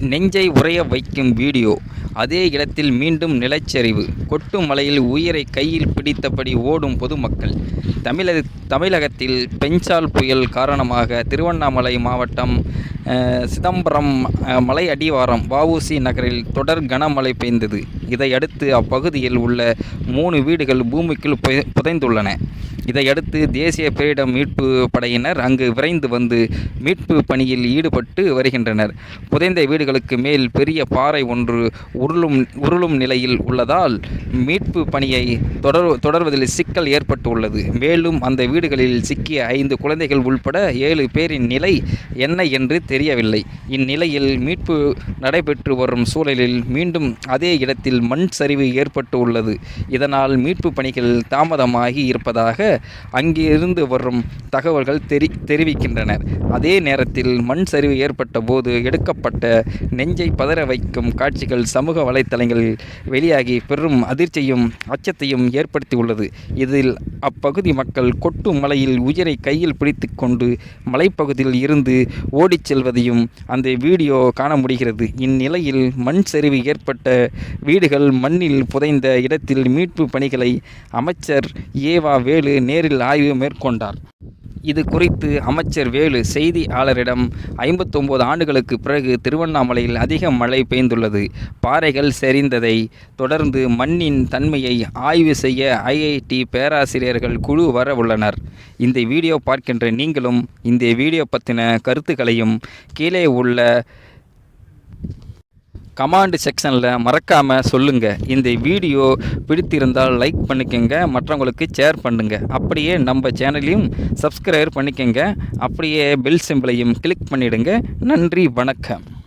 நெஞ்சை உறைய வைக்கும் வீடியோ. அதே இடத்தில் மீண்டும் நிலச்சரிவு. கொட்டும் மலையில் உயிரை கையில் பிடித்தபடி ஓடும் பொதுமக்கள். தமிழக தமிழகத்தில் பெஞ்சால் புயல் காரணமாக திருவண்ணாமலை மாவட்டம் சிதம்பரம் மலை அடிவாரம் வவுசி நகரில் தொடர் கனமழை பெய்ந்தது. இதையடுத்து அப்பகுதியில் உள்ள மூணு வீடுகள் பூமிக்குள் புதை- புதைந்துள்ளன. இதையடுத்து தேசிய பேரிடம் மீட்பு படையினர் அங்கு விரைந்து வந்து மீட்பு பணியில் ஈடுபட்டு வருகின்றனர். புதைந்த வீடுகளுக்கு மேல் பெரிய பாறை ஒன்று உருளும் உருளும் நிலையில் உள்ளதால் மீட்பு பணியை தொடர் தொடர்வதில் சிக்கல் ஏற்பட்டு உள்ளது மேலும் அந்த வீடுகளில் சிக்கிய ஐந்து குழந்தைகள் உள்பட ஏழு பேரின் நிலை என்ன என்று தெரியவில்லை. இந்நிலையில் மீட்பு நடைபெற்று வரும் சூழலில் மீண்டும் அதே இடத்தில் மண் சரிவு ஏற்பட்டு உள்ளது இதனால் மீட்பு பணிகள் தாமதமாகி இருப்பதாக அங்கிருந்து வரும் தகவல்கள் தெரி தெரிவிக்கின்றனர். அதே நேரத்தில் மண் சரிவு ஏற்பட்ட போது எடுக்கப்பட்ட நெஞ்சை பதற வைக்கும் காட்சிகள் சமூக வலைத்தளங்களில் வெளியாகி பெரும் அதிர்ச்சியும் அச்சத்தையும் ஏற்படுத்தியுள்ளது. இதில் அப்பகுதி மக்கள் கொட்டும் மலையில் உயிரை கையில் பிடித்து கொண்டு மலைப்பகுதியில் இருந்து ஓடிச் செல்வதையும் அந்த வீடியோ காண முடிகிறது. இந்நிலையில் மண் சரிவு ஏற்பட்ட வீடுகள் மண்ணில் புதைந்த இடத்தில் மீட்பு பணிகளை அமைச்சர் ஏவா வேலு நேரில் ஆய்வு மேற்கொண்டார். இது குறித்து அமைச்சர் வேலு செய்தியாளரிடம் ஐம்பத்தொம்போது ஆண்டுகளுக்கு பிறகு திருவண்ணாமலையில் அதிக மழை பெய்துள்ளது. பாறைகள் சரிந்ததை தொடர்ந்து மண்ணின் தன்மையை ஆய்வு செய்ய ஐஐடி பேராசிரியர்கள் குழு வர உள்ளனர். இந்த வீடியோ பார்க்கின்ற நீங்களும் இந்த வீடியோ பற்றின கருத்துக்களையும் கீழே உள்ள கமாண்ட் செக்ஷனில் மறக்காமல் சொல்லுங்கள் இந்த வீடியோ பிடித்திருந்தால் லைக் பண்ணிக்கோங்க மற்றவங்களுக்கு ஷேர் பண்ணுங்கள் அப்படியே நம்ம சேனலையும் சப்ஸ்கிரைப் பண்ணிக்கோங்க. அப்படியே பெல் சிம்பிளையும் கிளிக் பண்ணிவிடுங்க நன்றி வணக்கம்.